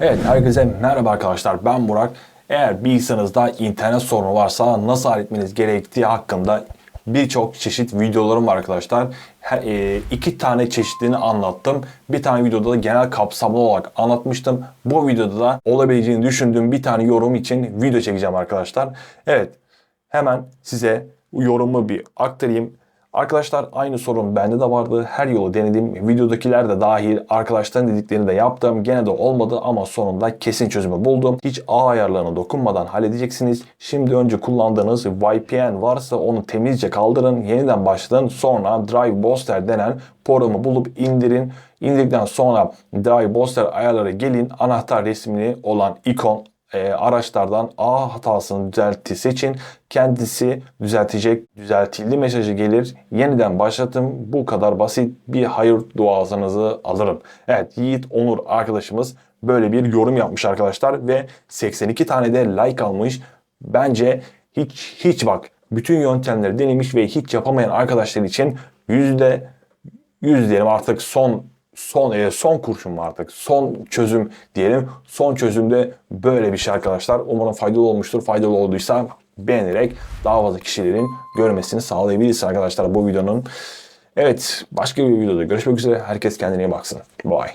Evet herkese merhaba arkadaşlar ben Burak. Eğer bilgisayarınızda internet sorunu varsa nasıl halletmeniz gerektiği hakkında birçok çeşit videolarım var arkadaşlar. Her, e, iki tane çeşidini anlattım. Bir tane videoda da genel kapsamlı olarak anlatmıştım. Bu videoda da olabileceğini düşündüğüm bir tane yorum için video çekeceğim arkadaşlar. Evet hemen size yorumu bir aktarayım. Arkadaşlar aynı sorun bende de vardı. Her yolu denedim. Videodakiler de dahil arkadaşların dediklerini de yaptım. Gene de olmadı ama sonunda kesin çözümü buldum. Hiç ağ ayarlarına dokunmadan halledeceksiniz. Şimdi önce kullandığınız VPN varsa onu temizce kaldırın. Yeniden başlayın. Sonra Drive Booster denen programı bulup indirin. İndirdikten sonra Drive Booster ayarları gelin. Anahtar resmini olan ikon e, araçlardan A hatasını düzeltti seçin. Kendisi düzeltecek. Düzeltildi mesajı gelir. Yeniden başlatın. Bu kadar basit bir hayır duasınızı alırım. Evet Yiğit Onur arkadaşımız böyle bir yorum yapmış arkadaşlar ve 82 tane de like almış. Bence hiç hiç bak bütün yöntemleri denemiş ve hiç yapamayan arkadaşlar için yüzde yüz diyelim artık son son e, son kurşun mu artık son çözüm diyelim. Son çözümde böyle bir şey arkadaşlar. Umarım faydalı olmuştur. Faydalı olduysa beğenerek daha fazla kişilerin görmesini sağlayabiliriz arkadaşlar bu videonun. Evet başka bir videoda görüşmek üzere. Herkes kendine iyi baksın. Bye.